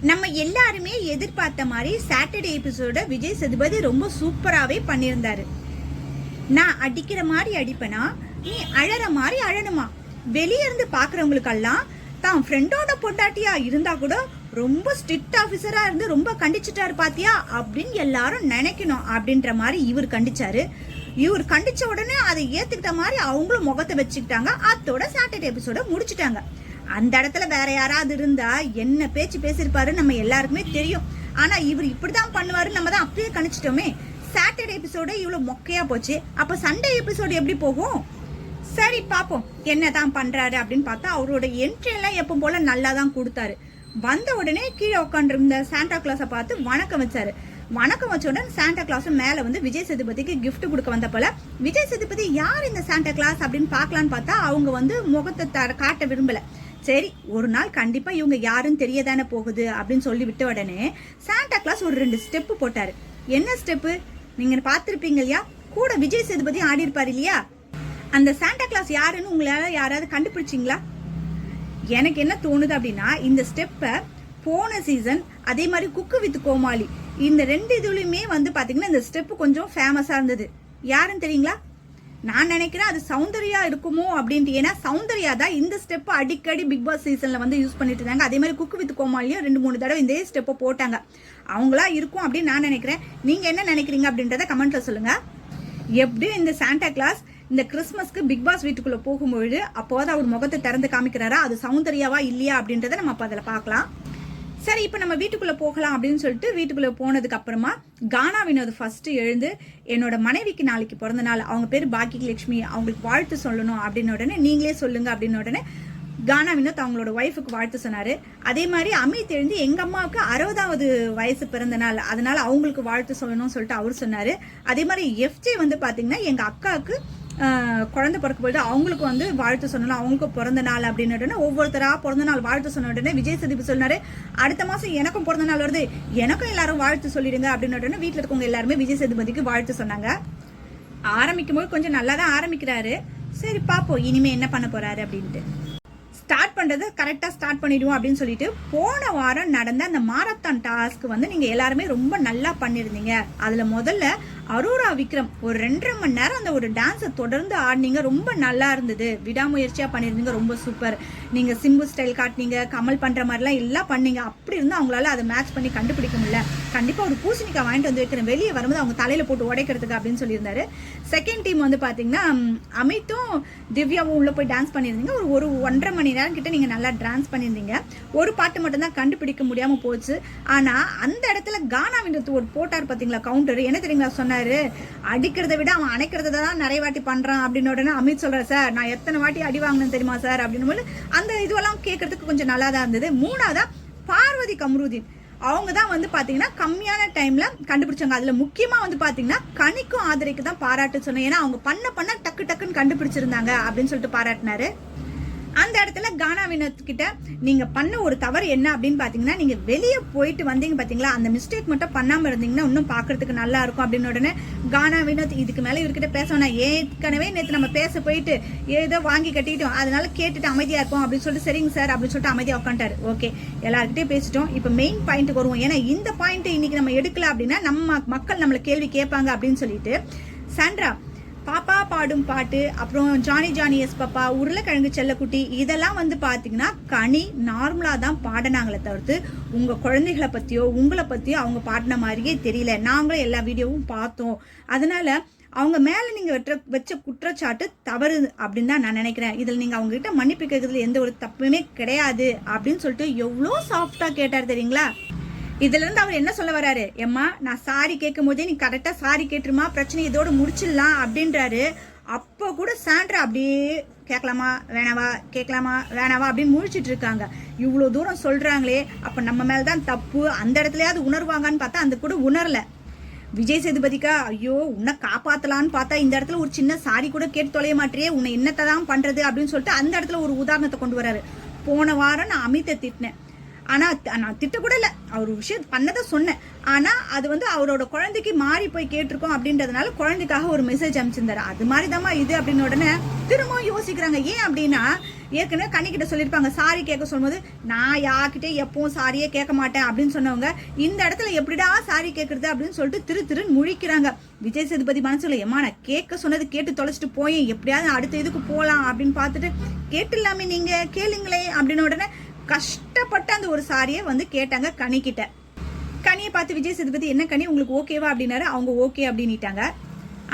நம்ம எல்லாருமே எதிர்பார்த்த மாதிரி சாட்டர்டே எபிசோட விஜய் சேதுபதி ரொம்ப சூப்பராகவே பண்ணியிருந்தாரு. நான் அடிக்கிற மாதிரி அடிப்பேனா? நீ அழற மாதிரி அழணுமா? வெளியே இருந்து பார்க்குறவங்களுக்கெல்லாம் தான் ஃப்ரெண்டோட பொண்டாட்டியா இருந்தா கூட ரொம்ப ஸ்ட்ரிக்ட் ஆஃபீஸரா இருந்து ரொம்ப கண்டிச்சிட்டாரு பாத்தியா? அப்படின்னு எல்லாரும் நினைக்கணும் அப்படின்ற மாதிரி இவர் கண்டிச்சாரு. இவர் கண்டிச்ச உடனே அதை ஏத்துக்கிட்ட மாதிரி அவங்களும் முகத்தை வச்சுக்கிட்டாங்க. அத்தோட சாட்டர்டே எபிசோட முடிச்சிட்டாங்க. அந்த இடத்துல வேற யாராவது இருந்தா என்ன பேச்சு பேசியிருப்பாரு நம்ம எல்லாருக்குமே தெரியும். ஆனா இவர் இப்படிதான் பண்ணுவாரு நம்ம தான் அப்படியே கணிச்சிட்டோமே. சாட்டர்டே எபிசோடு இவ்வளோ மொக்கையா போச்சு. அப்ப சண்டே எபிசோடு எப்படி போகும்? சரி பாப்போம். என்னதான் பண்றாரு அப்படின்னு பார்த்தா அவரோட என்ட்ரி எல்லாம் எப்போ போல நல்லா தான் கொடுத்தாரு. வந்த உடனே கீழே உட்காந்துருந்த சாண்டா கிளாஸை பார்த்து வணக்கம் வச்சாரு. வணக்கம் வச்ச உடனே சாண்டா கிளாஸும் மேலே வந்து விஜய் சேதுபதிக்கு கிஃப்ட் கொடுக்க வந்த போல விஜய் சேதுபதி யார் இந்த சாண்டா கிளாஸ் அப்படின்னு பார்க்கலான்னு பார்த்தா அவங்க வந்து முகத்தை த- காட்ட விரும்பலை. சரி ஒரு நாள் கண்டிப்பாக இவங்க யாருன்னு தெரியதானே போகுது அப்படின்னு சொல்லி விட்ட உடனே சாண்டா கிளாஸ் ஒரு ரெண்டு ஸ்டெப்பு போட்டார். என்ன ஸ்டெப்பு நீங்கள் பார்த்துருப்பீங்க இல்லையா? கூட விஜய் சேதுபதி ஆடிருப்பார் இல்லையா? அந்த சாண்டா கிளாஸ் யாருன்னு உங்களால் யாராவது கண்டுபிடிச்சிங்களா? எனக்கு என்ன தோணுது அப்படின்னா இந்த ஸ்டெப்பை போன சீசன் அதே மாதிரி குக்கு வித் கோமாளி இந்த ரெண்டு இதுலையுமே வந்து பார்த்தீங்கன்னா இந்த ஸ்டெப்பு கொஞ்சம் ஃபேமஸாக இருந்தது. யாருன்னு தெரியுங்களா? நான் நினைக்கிறேன் அது சௌந்தர்யா இருக்குமோ அப்படின்ட்டு. ஏன்னா சௌந்தர்யா தான் இந்த ஸ்டெப்பை அடிக்கடி பிக் பாஸ் சீசனில் வந்து யூஸ் பண்ணிட்டு இருந்தாங்க. அதே மாதிரி குக்கு வித் கோமாளியும் ரெண்டு மூணு தடவை இதே ஸ்டெப்பை போட்டாங்க. அவங்களா இருக்கும் அப்படின்னு நான் நினைக்கிறேன். நீங்கள் என்ன நினைக்கிறீங்க அப்படின்றத கமெண்ட்ல சொல்லுங்க. எப்படியும் இந்த சாண்டா கிளாஸ் இந்த கிறிஸ்மஸ்க்கு பிக் பாஸ் வீட்டுக்குள்ளே போகும்பொழுது அப்போது அவர் முகத்தை திறந்து காமிக்கிறாரா? அது சௌந்தர்யாவா இல்லையா அப்படின்றத நம்ம அப்போ அதில் பார்க்கலாம். சரி இப்போ நம்ம வீட்டுக்குள்ளே போகலாம் அப்படின்னு சொல்லிட்டு வீட்டுக்குள்ளே போனதுக்கு அப்புறமா கானா வினோத் ஃபஸ்ட்டு எழுந்து என்னோட மனைவிக்கு நாளைக்கு பிறந்த நாள் அவங்க பேர் பாக்கி லட்சுமி அவங்களுக்கு வாழ்த்து சொல்லணும் அப்படின்னு உடனே நீங்களே சொல்லுங்க அப்படின்னு உடனே கானா வினோத் அவங்களோட ஒய்ஃபுக்கு வாழ்த்து சொன்னார். அதே மாதிரி அமித் எழுந்து எங்கள் அம்மாவுக்கு அறுபதாவது வயசு பிறந்த நாள் அதனால அவங்களுக்கு வாழ்த்து சொல்லணும்னு சொல்லிட்டு அவர் சொன்னார். அதே மாதிரி எஃப்ஜே வந்து பார்த்தீங்கன்னா எங்கள் அக்காவுக்கு குழந்தை பிறக்க போயிட்டு அவங்களுக்கு வந்து வாழ்த்து சொல்லணும் அவங்களுக்கு பிறந்த நாள் அப்படின்னு ஒவ்வொருத்தராக ஒவ்வொருத்தரா பிறந்த நாள் வாழ்த்து சொன்ன உடனே விஜய் சதிப்பு சொன்னாரு அடுத்த மாசம் எனக்கும் பிறந்த நாள் வருது எனக்கும் எல்லாரும் வாழ்த்து சொல்லிடுங்க அப்படின்னு உடனே இருக்கவங்க எல்லாருமே விஜய் சதுபதிக்கு வாழ்த்து சொன்னாங்க. ஆரம்பிக்கும் போது கொஞ்சம் நல்லா தான் ஆரம்பிக்கிறாரு. சரி பார்ப்போம் இனிமே என்ன பண்ண போறாரு அப்படின்ட்டு. ஸ்டார்ட் பண்ணுறது கரெக்டாக ஸ்டார்ட் பண்ணிடுவோம் அப்படின்னு சொல்லிட்டு போன வாரம் நடந்த அந்த மாரத்தான் டாஸ்க் வந்து நீங்கள் எல்லாருமே ரொம்ப நல்லா பண்ணியிருந்தீங்க. அதில் முதல்ல அரோரா விக்ரம் ஒரு ரெண்டரை மணி நேரம் அந்த ஒரு டான்ஸை தொடர்ந்து ஆடினீங்க. ரொம்ப நல்லா இருந்தது. விடாமுயற்சியாக பண்ணியிருந்தீங்க. ரொம்ப சூப்பர் நீங்கள் சிம்பு ஸ்டைல் காட்டினீங்க கமல் பண்ணுற மாதிரிலாம் எல்லாம் பண்ணீங்க. அப்படி இருந்தால் அவங்களால அதை மேட்ச் பண்ணி கண்டுபிடிக்க முடியல. கண்டிப்பாக ஒரு பூசணிக்காய் வாங்கிட்டு வந்து வைக்கிறேன். வெளியே வரும்போது அவங்க தலையில் போட்டு உடைக்கிறதுக்கு அப்படின்னு சொல்லியிருந்தாரு. செகண்ட் டீம் வந்து பார்த்தீங்கன்னா அமித்தும் திவ்யாவும் உள்ளே போய் டான்ஸ் பண்ணியிருந்தீங்க. ஒரு ஒரு ஒன்றரை மணி நேரம் கிட்ட நீங்கள் நல்லா டான்ஸ் பண்ணியிருந்தீங்க. ஒரு பாட்டு மட்டும்தான் கண்டுபிடிக்க முடியாமல் போச்சு. ஆனால் அந்த இடத்துல கானாவின்றது ஒரு போட்டார் பார்த்தீங்களா கவுண்டர் என்ன தெரியுங்களா சொன்னார்? அடிக்கிறத விட அவன் அணைக்கிறத தான் நிறைய வாட்டி பண்ணுறான் அப்படின்னு உடனே அமித் சொல்கிறேன் சார் நான் எத்தனை வாட்டி அடி வாங்கினேன் தெரியுமா சார்? அப்படின்னு. போது அந்த இதுவெல்லாம் கேட்கறதுக்கு கொஞ்சம் நல்லா தான் இருந்தது. மூணாவதாக பார்வதி கமருதீன். அவங்க தான் வந்து பார்த்தீங்கன்னா கம்மியான டைமில் கண்டுபிடிச்சாங்க. அதில் முக்கியமாக வந்து பார்த்தீங்கன்னா கனிக்கும் ஆதரிக்கு தான் பாராட்டு சொன்னேன். ஏன்னா அவங்க பண்ண பண்ண டக்கு டக்குன்னு கண்டுபிடிச்சிருந்தாங்க அப்படின்னு சொல்லிட்டு பாராட்டினாரு. அந்த இடத்துல கானா வினோத் கிட்ட பண்ண ஒரு தவறு என்ன அப்படின்னு பார்த்தீங்கன்னா நீங்கள் வெளியே போயிட்டு வந்தீங்க பார்த்தீங்களா அந்த மிஸ்டேக் மட்டும் பண்ணாமல் இருந்தீங்கன்னா இன்னும் பார்க்கறதுக்கு நல்லா இருக்கும் அப்படின்னு உடனே கானா வினோத் இதுக்கு மேலே இவர்கிட்ட பேச வேணாம். ஏற்கனவே நேற்று நம்ம பேச போயிட்டு ஏதோ வாங்கி கட்டிட்டோம். அதனால கேட்டுட்டு அமைதியாக இருக்கும் அப்படின்னு சொல்லிட்டு சரிங்க சார் அப்படின்னு சொல்லிட்டு அமைதியாக உட்காந்துட்டாரு ஓகே எல்லாருக்கிட்டே பேசிட்டோம். இப்போ மெயின் பாயிண்ட்டுக்கு வருவோம். ஏன்னா இந்த பாயிண்ட் இன்னைக்கு நம்ம எடுக்கல அப்படின்னா நம்ம மக்கள் நம்மள கேள்வி கேட்பாங்க அப்படின்னு சொல்லிட்டு சாண்ட்ரா பாப்பா பாடும் பாட்டு அப்புறம் ஜானி ஜானி எஸ் பாப்பா உருளைக்கிழங்கு செல்லக்குட்டி இதெல்லாம் வந்து பார்த்தீங்கன்னா கனி நார்மலாக தான் பாடினாங்களே தவிர்த்து உங்கள் குழந்தைகளை பற்றியோ உங்களை பற்றியோ அவங்க பாடின மாதிரியே தெரியல. நாங்களும் எல்லா வீடியோவும் பார்த்தோம். அதனால் அவங்க மேலே நீங்கள் வெற்ற வச்ச குற்றச்சாட்டு தவறு அப்படின்னு தான் நான் நினைக்கிறேன். இதில் நீங்கள் அவங்கக்கிட்ட மன்னிப்பு கேட்குறதுல எந்த ஒரு தப்புமே கிடையாது அப்படின்னு சொல்லிட்டு எவ்வளோ சாஃப்டாக கேட்டார் தெரியுங்களா? இதுல இருந்து அவர் என்ன சொல்ல வராரு? எம்மா நான் சாரி கேட்கும் போதே நீ கரெக்டா சாரி கேட்டுருமா? பிரச்சனை இதோடு முடிச்சிடலாம் அப்படின்றாரு. அப்போ கூட சாண்ட்ரா அப்படியே கேட்கலாமா? வேணாவா? கேட்கலாமா? வேணாவா? அப்படின்னு முழிச்சிட்டு இருக்காங்க. இவ்வளோ தூரம் சொல்கிறாங்களே அப்போ நம்ம மேலே தான் தப்பு. அந்த இடத்துலையாவது உணர்வாங்கன்னு பார்த்தா அந்த கூட உணரல. விஜய் சேதுபதிக்கா? ஐயோ உன்னை காப்பாற்றலான்னு பார்த்தா இந்த இடத்துல ஒரு சின்ன சாரி கூட கேட்டு தொலைய மாட்டியே உன்னை என்னத்தை தான் பண்ணுறது அப்படின்னு சொல்லிட்டு அந்த இடத்துல ஒரு உதாரணத்தை கொண்டு வராரு. போன வாரம் நான் அமித்தை திட்டினேன். ஆனா நான் திட்டக்கூட இல்லை அவர் விஷயம் பண்ணதை சொன்னேன். ஆனா அது வந்து அவரோட குழந்தைக்கு மாறி போய் கேட்டிருக்கோம் அப்படின்றதுனால குழந்தைக்காக ஒரு மெசேஜ் அனுப்பிச்சிருந்தாரு. அது மாதிரி இது அப்படின்னு உடனே திரும்பவும் யோசிக்கிறாங்க. ஏன் அப்படின்னா ஏற்கனவே கண்ணிக்கிட்ட சொல்லியிருப்பாங்க சாரி கேட்க சொல்லும்போது நான் யார்கிட்டே எப்பவும் சாரியே கேட்க மாட்டேன் அப்படின்னு சொன்னவங்க இந்த இடத்துல எப்படிடா சாரி கேட்கறது அப்படின்னு சொல்லிட்டு திரு திருன்னு முழிக்கிறாங்க. விஜய் சேதுபதி மனசுல ஏமா நான் கேட்க சொன்னது கேட்டு தொலைச்சிட்டு போயேன். எப்படியாவது அடுத்த இதுக்கு போகலாம் அப்படின்னு பார்த்துட்டு கேட்டு இல்லாமல் நீங்க கேளுங்களே அப்படின்னு உடனே கஷ்டப்பட்டு அந்த ஒரு சாரியை வந்து கேட்டாங்க கனிக்கிட்ட கனியை பார்த்து விஜய் சேதுபதி என்ன கனி உங்களுக்கு ஓகேவா அப்படின்னாரு. அவங்க ஓகே அப்படின்னுட்டாங்க.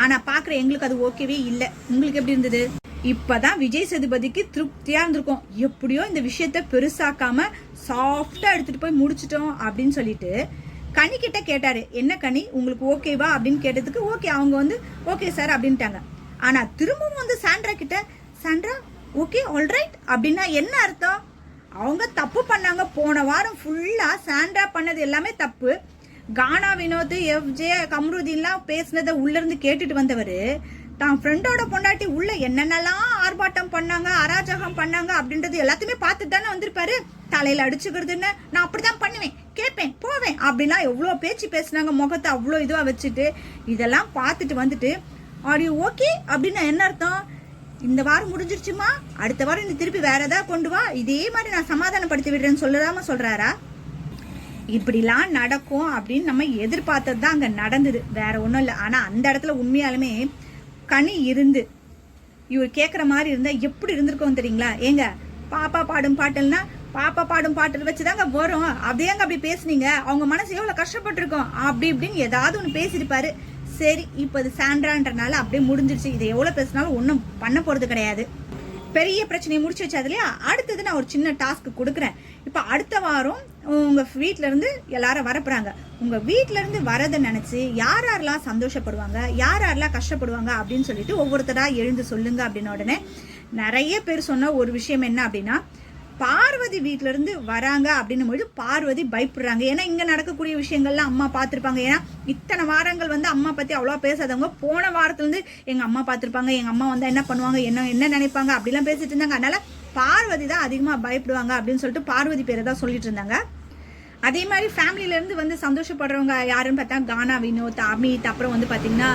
ஆனா பாக்குற எங்களுக்கு அது ஓகேவே இல்லை. உங்களுக்கு எப்படி இருந்தது? இப்பதான் விஜய் சேதுபதிக்கு திருப்தியா இருந்திருக்கும். எப்படியோ இந்த விஷயத்த பெருசாக்காம சாஃப்டா எடுத்துட்டு போய் முடிச்சிட்டோம் அப்படின்னு சொல்லிட்டு கனி கிட்ட கேட்டாரு. என்ன கனி உங்களுக்கு ஓகேவா அப்படின்னு கேட்டதுக்கு ஓகே அவங்க வந்து ஓகே சார் அப்படின்ட்டாங்க. ஆனா திரும்பவும் வந்து சாண்ட்ரா கிட்ட சாண்ட்ரா ஓகே ஆல்ரைட் அப்படின்னா என்ன அர்த்தம்? அவங்க தப்பு பண்ணாங்க. போன வாரம் ஃபுல்லாக சாண்ட்ரா பண்ணது எல்லாமே தப்பு. கானா வினோத் எஃப்ஜே கம்ருதீன்லாம் பேசுனதை உள்ளேருந்து கேட்டுட்டு வந்தவர் தான் ஃப்ரெண்டோட பொண்டாட்டி உள்ள என்னென்னலாம் ஆர்ப்பாட்டம் பண்ணாங்க அராஜகம் பண்ணாங்க அப்படின்றது எல்லாத்தையுமே பார்த்துட்டு தானே வந்திருப்பாரு. தலையில் அடிச்சுக்கிறதுன்னு நான் அப்படிதான் பண்ணுவேன். கேட்பேன் போவேன் அப்படிலாம் எவ்வளோ பேச்சு பேசுனாங்க முகத்தை அவ்வளோ இதுவாக வச்சுட்டு இதெல்லாம் பார்த்துட்டு வந்துட்டு ஆர் யூ ஓகே அப்படின்னா என்ன அர்த்தம்? இந்த வாரம் முடிஞ்சிருச்சுமா? அடுத்த வாரம் நீ திருப்பி வேற ஏதாவது கொண்டு வா. இதே மாதிரி நான் சமாதானப்படுத்தி விடுறேன்னு சொல்லலாம சொல்றாரா? இப்படிலாம் நடக்கும் அப்படின்னு நம்ம எதிர்பார்த்தது தான் அங்கே நடந்தது. வேற ஒன்றும் இல்லை. ஆனால் அந்த இடத்துல உண்மையாலுமே கனி இருந்து இவர் கேட்குற மாதிரி இருந்தால் எப்படி இருந்திருக்கோம் தெரியுங்களா? ஏங்க பாப்பா பாடும் பாட்டுன்னா பாப்பா பாடும் பாட்டு வச்சுதாங்க வரும். அப்படியேங்க அப்படி பேசுனீங்க. அவங்க மனசு எவ்வளோ கஷ்டப்பட்டிருக்கும். அப்படி இப்படின்னு ஏதாவது ஒன்று பேசியிருப்பாரு. சரி இப்போ இது சாண்ட்ரான்றனால அப்படியே முடிஞ்சிருச்சு. இதை எவ்வளோ பேசினாலும் ஒன்றும் பண்ண போகிறது கிடையாது. பெரிய பிரச்சனையை முடிச்சு வச்சது இல்லையா? அடுத்தது நான் ஒரு சின்ன டாஸ்க் கொடுக்குறேன். இப்போ அடுத்த வாரம் உங்கள் வீட்டிலேருந்து எல்லாரும் வரப்புறாங்க. உங்கள் வீட்டிலேருந்து வரதை நினச்சி யார் யாரெல்லாம் சந்தோஷப்படுவாங்க? யார் யாரெல்லாம் கஷ்டப்படுவாங்க அப்படின்னு சொல்லிட்டு ஒவ்வொருத்தராக எழுந்து சொல்லுங்க அப்படின்ன உடனே நிறைய பேர் சொன்ன ஒரு விஷயம் என்ன அப்படின்னா பார்வதி வீட்டிலேருந்து இருந்து வராங்க அப்படின்னும் பொழுது பார்வதி பயப்படுறாங்க. ஏன்னா இங்கே நடக்கக்கூடிய விஷயங்கள்லாம் அம்மா பார்த்துருப்பாங்க. ஏன்னா இத்தனை வாரங்கள் வந்து அம்மா பற்றி அவ்வளோ பேசாதவங்க. போன வாரத்துலேருந்து எங்கள் அம்மா பார்த்துருப்பாங்க. எங்கள் அம்மா வந்தால் என்ன பண்ணுவாங்க என்ன என்ன நினைப்பாங்க அப்படிலாம் பேசிட்டு இருந்தாங்க. அதனால் பார்வதி தான் அதிகமாக பயப்படுவாங்க அப்படின்னு சொல்லிட்டு பார்வதி பேரை தான் சொல்லிட்டு இருந்தாங்க. அதே மாதிரி ஃபேமிலியிலேருந்து வந்து சந்தோஷப்படுறவங்க யாருன்னு பார்த்தா கானா வினோத் அமித் அப்புறம் வந்து பார்த்திங்கன்னா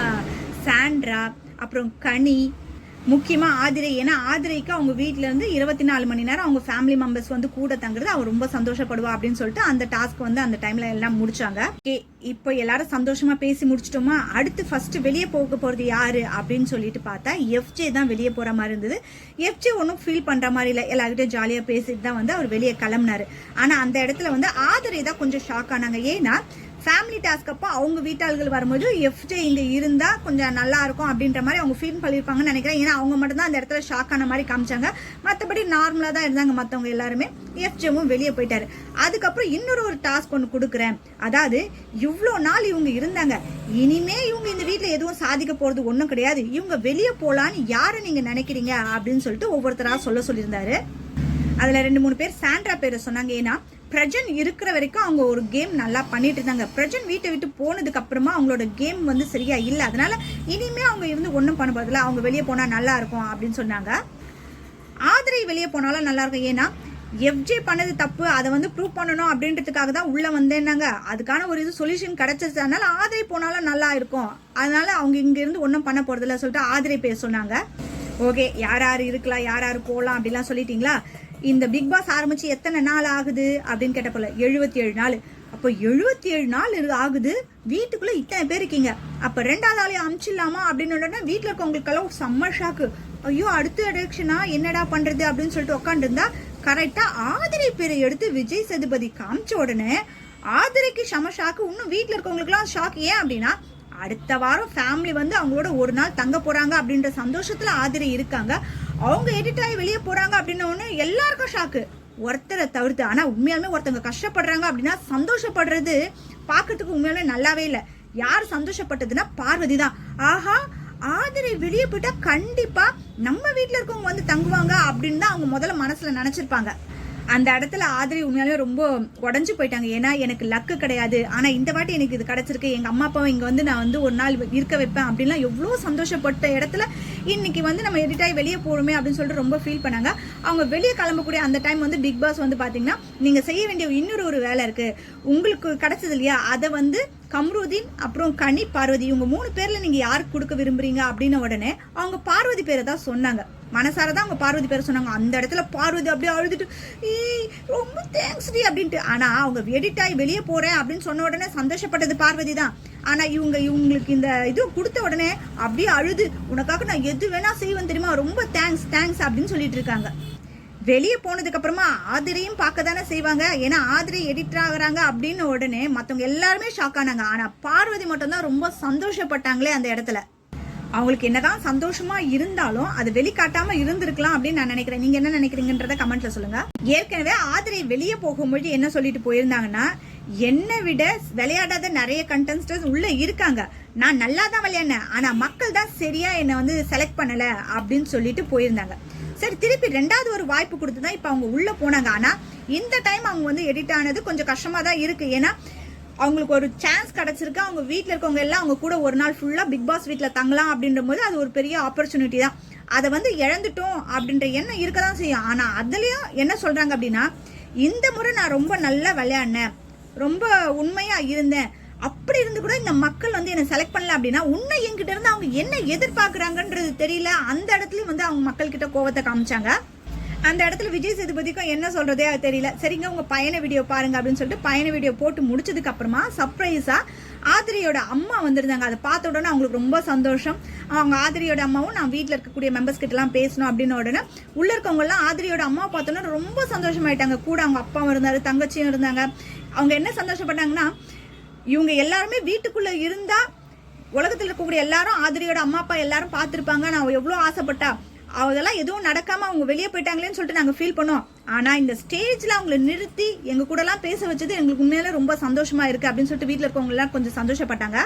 சாண்ட்ரா அப்புறம் கனி முக்கியமாக ஆதிரை. ஏன்னா ஆதிரைக்கு அவங்க வீட்டிலேருந்து இருந்து இருபத்தி நாலு மணி நேரம் அவங்க ஃபேமிலி மெம்பர்ஸ் வந்து கூட தங்குறது. அவர் ரொம்ப சந்தோஷப்படுவா அப்படின்னு சொல்லிட்டு அந்த டாஸ்க் வந்து அந்த டைமில் எல்லாம் முடிச்சாங்க. ஓகே இப்போ எல்லாரும் சந்தோஷமாக பேசி முடிச்சிட்டோமா? அடுத்து ஃபஸ்ட்டு வெளியே போக போகிறது யாரு? அப்படின்னு சொல்லிட்டு பார்த்தா எஃப்ஜே தான் வெளியே போகிற மாதிரி இருந்தது. எஃப்ஜே ஒன்றும் ஃபீல் பண்ணுற மாதிரி இல்லை. எல்லார்கிட்டயும் ஜாலியாக பேசிட்டு தான் வந்து அவர் வெளியே கிளம்புனாரு. ஆனால் அந்த இடத்துல வந்து ஆதிரை தான் கொஞ்சம் ஷாக் ஆனாங்க. ஏன்னா ஃபேமிலி டாஸ்க் அப்போ அவங்க வீட்டாள்கள் வரும்போது எஃப்ஜே இங்கே இருந்தால் கொஞ்சம் நல்லா இருக்கும் அப்படின்ற மாதிரி அவங்க ஃபீல் பண்ணியிருப்பாங்கன்னு நினைக்கிறேன். ஏன்னா அவங்க மட்டும் தான் அந்த இடத்துல ஷாக் ஆன மாதிரி காமிச்சாங்க. மற்றபடி நார்மலாக தான் இருந்தாங்க மற்றவங்க எல்லாருமே. எஃப்ஜேவும் வெளியே போயிட்டாரு. அதுக்கப்புறம் இன்னொரு ஒரு டாஸ்க் ஒன்று கொடுக்குறேன். அதாவது இவ்வளோ நாள் இவங்க இருந்தாங்க. இனிமே இவங்க இந்த வீட்டில் எதுவும் சாதிக்க போகிறது ஒன்றும் கிடையாது. இவங்க வெளியே போகலான்னு யாரை நீங்கள் நினைக்கிறீங்க அப்படின்னு சொல்லிட்டு ஒவ்வொருத்தராக சொல்ல சொல்லியிருந்தாரு. அதில் ரெண்டு மூணு பேர் சாண்ட்ரா பேரை சொன்னாங்க. ஏன்னா பிரஜன் இருக்கிற வரைக்கும் அவங்க ஒரு கேம் நல்லா பண்ணிட்டு இருந்தாங்க. பிரஜன் வீட்டை விட்டு போனதுக்கு அப்புறமா அவங்களோட கேம் வந்து சரியா இல்லை. அதனால இனிமே அவங்க இருந்து ஒன்றும் பண்ண போறதில்ல அவங்க வெளியே போனா நல்லா இருக்கும் அப்படின்னு சொன்னாங்க. ஆதிரை வெளியே போனாலும் நல்லா இருக்கும். ஏன்னா எஃப்ஜே பண்ணது தப்பு. அதை வந்து ப்ரூவ் பண்ணணும் அப்படின்றதுக்காக தான் உள்ளே வந்தேன்னாங்க. அதுக்கான ஒரு இது சொல்யூஷன் கிடைச்சிருச்சு அதனால ஆதிரை போனாலும் நல்லா இருக்கும். அதனால அவங்க இங்கேருந்து ஒன்றும் பண்ண போகிறதில்ல சொல்லிட்டு ஆதிரை பேர் சொன்னாங்க. ஓகே யார் யார் இருக்கலாம் யார் யார் போகலாம் அப்படிலாம் சொல்லிட்டீங்களா? இந்த பிக் பாஸ் ஆரம்பிச்சு எத்தனை நாள் ஆகுது அப்படின்னு கேட்ட போல எழுபத்தி ஏழு நாள். அப்போ எழுபத்தி ஏழு நாள் ஆகுது. வீட்டுக்குள்ள இத்தனை பேர் இருக்கீங்க. அப்ப ரெண்டாவது ஆளையும் அமிச்சிடலாமா அப்படின்னு உடனே வீட்டுல இருக்கவங்களுக்கெல்லாம் செம்ம ஷாக்கு ஐயோ அடுத்த எலெக்ஷனா என்னடா பண்றது அப்படின்னு சொல்லிட்டு உட்காந்துருந்தா கரெக்டா ஆதிரை பேரை எடுத்து விஜய் சேதுபதி காமிச்ச உடனே ஆதிரைக்கு செம ஷாக்கு இன்னும் வீட்டுல இருக்கவங்களுக்குலாம் ஷாக் ஏன் அப்படின்னா அடுத்த வாரம் ஃபேமிலி வந்து அவங்களோட ஒரு நாள் தங்க போறாங்க அப்படின்ற சந்தோஷத்துல ஆதிரை இருக்காங்க. அவங்க எடிட் ஆகி வெளியே போகிறாங்க அப்படின்ன ஒன்று எல்லாருக்கும் ஷாக்கு ஒருத்தரை தவிர்த்து ஆனால் உண்மையாலுமே ஒருத்தவங்க கஷ்டப்படுறாங்க அப்படின்னா சந்தோஷப்படுறது பார்க்கறதுக்கு உண்மையாலுமே நல்லாவே இல்லை. யார் சந்தோஷப்பட்டதுன்னா பார்வதி தான். ஆஹா ஆதிரை வெளியே போயிட்டா கண்டிப்பாக நம்ம வீட்டில் இருக்கவங்க வந்து தங்குவாங்க அப்படின்னு தான் அவங்க முதல்ல மனசில் நினச்சிருப்பாங்க. அந்த இடத்துல ஆதிரி உண்மையாலே ரொம்ப உடஞ்சி போயிட்டாங்க. ஏன்னா எனக்கு லக்கு கிடையாது. ஆனால் இந்த வாட்டி எனக்கு இது கிடச்சிருக்கு. எங்கள் அம்மா அப்பாவை இங்கே வந்து நான் வந்து ஒரு நாள் இருக்க வைப்பேன் அப்படின்லாம் எவ்வளோ சந்தோஷப்பட்ட இடத்துல இன்னைக்கு வந்து நம்ம எடிட்டாகி வெளியே போகிறோமே அப்படின்னு சொல்லிட்டு ரொம்ப ஃபீல் பண்ணாங்க. அவங்க வெளியே கிளம்பக்கூடிய அந்த டைம் வந்து பிக் பாஸ் வந்து பார்த்தீங்கன்னா நீங்கள் செய்ய வேண்டிய இன்னொரு ஒரு வேலை இருக்குது உங்களுக்கு கிடைச்சது இல்லையா? அதை வந்து கம்ருதீன் அப்புறம் கனி பார்வதி இவங்க மூணு பேரில் நீங்கள் யாருக்கு கொடுக்க விரும்புறீங்க அப்படின்ன உடனே அவங்க பார்வதி பேரை தான் சொன்னாங்க. மனசார தான் அவங்க பார்வதி பேர் சொன்னாங்க. அந்த இடத்துல பார்வதி அப்படியே அழுதுட்டு "ஏய், ரொம்ப தேங்க்ஸ் டி அப்படின்ட்டு. ஆனா அவங்க எடிட் ஆகி வெளியே போறேன் அப்படின்னு சொன்ன உடனே சந்தோஷப்பட்டது பார்வதி தான். ஆனா இவங்க இவங்களுக்கு இந்த இது கொடுத்த உடனே அப்படியே அழுது. உனக்காக நான் எது வேணா செய்வேன் தெரியுமா? ரொம்ப தேங்க்ஸ் தேங்க்ஸ் அப்படின்னு சொல்லிட்டு இருக்காங்க. வெளியே போனதுக்கு அப்புறமா ஆதிரையும் பார்க்க தானே செய்வாங்க. ஏன்னா ஆதிரை எடிட்டர் ஆகுறாங்க அப்படின்னு உடனே மற்றவங்க எல்லாருமே ஷாக் ஆனாங்க. ஆனா பார்வதி மட்டும்தான் ரொம்ப சந்தோஷப்பட்டாங்களே அந்த இடத்துல. அவங்களுக்கு என்னதான் சந்தோஷமா இருந்தாலும் அது வெளிக்காட்டாம இருந்திருக்கலாம் அப்படின்னு நான் நினைக்கிறேன். நீங்க என்ன நினைக்கிறீங்கன்றத கமெண்ட்ல சொல்லுங்க. ஏற்கனவே ஆதிரை வெளியே போகும்பொழுது என்ன சொல்லிட்டு போயிருந்தாங்கன்னா என்னை விட விளையாடாத நிறைய கண்டென்ஸ்டர்ஸ் உள்ள இருக்காங்க. நான் நல்லா தான் விளையாடினேன் ஆனா மக்கள் தான் சரியா என்னை வந்து செலக்ட் பண்ணல அப்படின்னு சொல்லிட்டு போயிருந்தாங்க. சரி திருப்பி ரெண்டாவது ஒரு வாய்ப்பு கொடுத்து தான் இப்போ அவங்க உள்ள போனாங்க. ஆனா இந்த டைம் அவங்க வந்து எடிட் ஆனது கொஞ்சம் கஷ்டமா தான் இருக்கு. ஏன்னா அவங்களுக்கு ஒரு சான்ஸ் கிடைச்சிருக்கு. அவங்க வீட்டில் இருக்கவங்க எல்லாம் அவங்க கூட ஒரு நாள் ஃபுல்லாக பிக் பாஸ் வீட்டில் தங்கலாம் அப்படின்ற போது அது ஒரு பெரிய ஆப்பர்ச்சுனிட்டி தான். அதை வந்து இழந்துட்டோம் அப்படின்ற எண்ணம் இருக்க தான் செய்யும். ஆனால் அதுலேயும் என்ன சொல்கிறாங்க அப்படின்னா இந்த முறை நான் ரொம்ப நல்லா விளையாடினேன். ரொம்ப உண்மையாக இருந்தேன். அப்படி இருந்து கூட இந்த மக்கள் வந்து என்னை செலக்ட் பண்ணல அப்படின்னா உன்னை என்கிட்ட இருந்து அவங்க என்ன எதிர்பார்க்குறாங்கன்றது தெரியல. அந்த இடத்துலையும் வந்து அவங்க மக்கள்கிட்ட கோவத்தை காமிச்சாங்க. அந்த இடத்துல விஜய் சேதுபதிக்கும் என்ன சொல்கிறதே அது தெரியல. சரிங்க உங்கள் பயண வீடியோ பாருங்க அப்படின்னு சொல்லிட்டு பயண வீடியோ போட்டு முடிச்சதுக்கு அப்புறமா ஆதிரியோட அம்மா வந்திருந்தாங்க. அதை பார்த்த உடனே அவங்களுக்கு ரொம்ப சந்தோஷம். அவங்க ஆதிரியோட அம்மாவும் நான் வீட்டில் இருக்கக்கூடிய மெம்பர்ஸ் கிட்டலாம் பேசணும் அப்படின்னு உடனே உள்ளே இருக்கவங்கலாம் ஆதிரியோட அம்மா பார்த்தோன்னா ரொம்ப சந்தோஷமாயிட்டாங்க. கூட அவங்க அப்பாவும் இருந்தார் தங்கச்சியும் இருந்தாங்க. அவங்க என்ன சந்தோஷப்பட்டாங்கன்னா இவங்க எல்லாருமே வீட்டுக்குள்ளே இருந்தால் உலகத்தில் இருக்கக்கூடிய எல்லாரும் ஆதிரியோட அம்மா அப்பா எல்லாரும் பார்த்துருப்பாங்க. நான் எவ்வளோ ஆசைப்பட்டா அதெல்லாம் எதுவும் நடக்காமல் அவங்க வெளியே போயிட்டாங்களேன்னு சொல்லிட்டு நாங்கள் ஃபீல் பண்ணோம். ஆனால் இந்த ஸ்டேஜில் அவங்கள நிறுத்தி எங்கள் கூடலாம் பேச வச்சது எங்களுக்கு உண்மையில ரொம்ப சந்தோஷமாக இருக்குது அப்படின்னு சொல்லிட்டு வீட்டில் இருக்கவங்க எல்லாம் கொஞ்சம் சந்தோஷப்பட்டாங்க.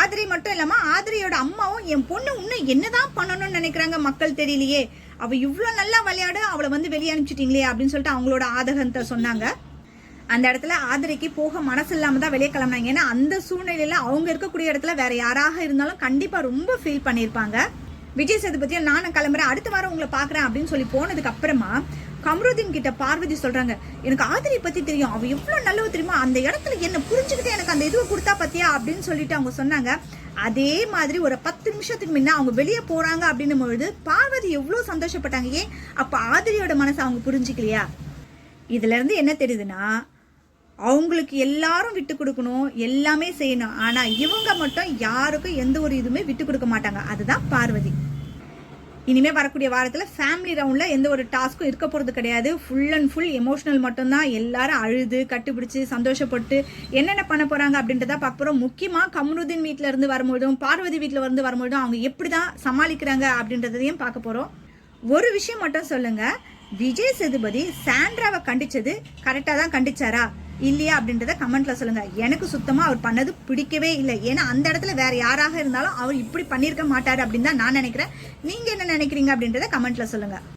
ஆதிரி மட்டும் இல்லாமல் ஆதிரியோட அம்மாவும் என் பொண்ணு இன்னும் என்னதான் பண்ணணும்னு நினைக்கிறாங்க மக்கள் தெரியலையே. அவள் இவ்வளோ நல்லா விளையாட அவளை வந்து வெளியே அனுப்பிச்சிட்டிங்களே அப்படின்னு சொல்லிட்டு அவங்களோட ஆதகத்தை சொன்னாங்க. அந்த இடத்துல ஆதிரைக்கு போக மனசு இல்லாமல் தான் வெளியே கிளம்புனாங்க. ஏன்னா அந்த சூழ்நிலையில் அவங்க இருக்கக்கூடிய இடத்துல வேற யாராக இருந்தாலும் கண்டிப்பாக ரொம்ப ஃபீல் பண்ணியிருப்பாங்க. விஜய் சேதுபதியும் நானும் கிளம்புறேன். அடுத்த வாரம் உங்களை பார்க்குறேன் அப்படின்னு சொல்லி போனதுக்கு அப்புறமா கமருதீன் கிட்ட பார்வதி சொல்றாங்க எனக்கு ஆதிரியை பத்தி தெரியும். அவ எவ்வளவு நல்லவ தெரியுமா? அந்த இடத்துல என்ன புரிஞ்சுக்கிட்டு எனக்கு அந்த இதுவை கொடுத்தா பத்தியா? அப்படின்னு சொல்லிட்டு அவங்க சொன்னாங்க. அதே மாதிரி ஒரு பத்து நிமிஷத்துக்கு முன்ன அவங்க வெளியே போறாங்க அப்படின்னும் பொழுது பார்வதி எவ்வளோ சந்தோஷப்பட்டாங்க. ஏன்? அப்ப ஆதிரியோட மனசை அவங்க புரிஞ்சுக்கலையா? இதுல இருந்து என்ன தெரியுதுன்னா அவங்களுக்கு எல்லாரும் விட்டு கொடுக்கணும் எல்லாமே செய்யணும். ஆனா இவங்க மட்டும் யாருக்கும் எந்த ஒரு இதுவுமே விட்டு கொடுக்க மாட்டாங்க. அதுதான் பார்வதி. இனிமேல் வரக்கூடிய வாரத்தில் ஃபேமிலி ரவுண்டில் எந்த ஒரு டாஸ்க்கும் இருக்க போகிறது கிடையாது. ஃபுல் அண்ட் ஃபுல் எமோஷனல் மட்டும்தான். எல்லாரும் அழுது கட்டுப்பிடிச்சு சந்தோஷப்பட்டு என்னென்ன பண்ண போகிறாங்க அப்படின்றத பார்க்க போகிறோம் முக்கியமாக கமருதீன் வீட்ல இருந்து வரும்பொழுதும் பார்வதி வீட்டில் இருந்து வரும்பொழுதும் அவங்க எப்படி தான் சமாளிக்கிறாங்க அப்படின்றதையும் பார்க்க போகிறோம் ஒரு விஷயம் மட்டும் சொல்லுங்கள் விஜய் சேதுபதி சாண்ட்ராவை கண்டிச்சது கரெக்டாக தான் கண்டிச்சாரா? இல்லையா அப்படின்றத கமெண்ட்ல சொல்லுங்க. எனக்கு சுத்தமா அவர் பண்ணது பிடிக்கவே இல்லை. ஏன்னா அந்த இடத்துல வேற யாராக இருந்தாலும் அவர் இப்படி பண்ணியிருக்க மாட்டாரு அப்படின்னு தான் நான் நினைக்கிறேன். நீங்க என்ன நினைக்கிறீங்க அப்படின்றத கமெண்ட்ல சொல்லுங்க.